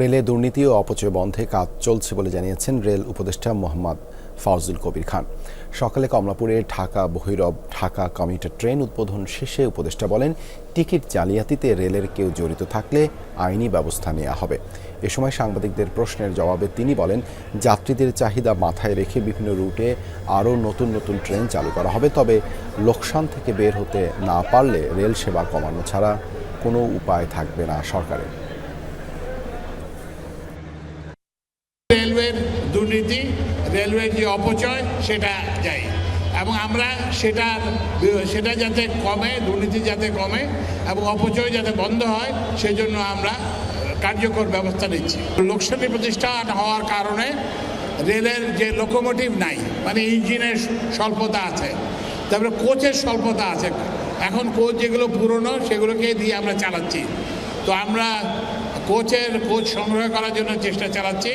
রেলে দুর্নীতি ও অপচয় বন্ধে কাজ চলছে বলে জানিয়েছেন রেল উপদেষ্টা মোহাম্মদ ফাউজুল কবির খান। সকালে কমলাপুরে ঢাকা বহিরব ঢাকা কমিউটার ট্রেন উদ্বোধন শেষে উপদেষ্টা বলেন, টিকিট জালিয়াতিতে রেলের কেউ জড়িত থাকলে আইনি ব্যবস্থা নেওয়া হবে। এ সময় সাংবাদিকদের প্রশ্নের জবাবে তিনি বলেন, যাত্রীদের চাহিদা মাথায় রেখে বিভিন্ন রুটে আরও নতুন নতুন ট্রেন চালু করা হবে, তবে লোকসান থেকে বের হতে না পারলে রেল সেবা কমানো ছাড়া কোনো উপায় থাকবে না সরকারের। রেলওয়ের দুর্নীতি, রেলওয়ের যে অপচয়, সেটা যাই। এবং আমরা সেটা সেটা যাতে কমে, দুর্নীতি যাতে কমে এবং অপচয় যাতে বন্ধ হয়, সেজন্য আমরা কার্যকর ব্যবস্থা নিচ্ছি। লোকসানি প্রতিষ্ঠা হওয়ার কারণে রেলের যে লোকোমোটিভ নাই মানে ইঞ্জিনের স্বল্পতা আছে, তারপরে কোচের স্বল্পতা আছে। এখন কোচ যেগুলো পুরনো, সেগুলোকে দিয়ে আমরা চালাচ্ছি। তো আমরা কোচের কোচ সংগ্রহ করার জন্য চেষ্টা চালাচ্ছি।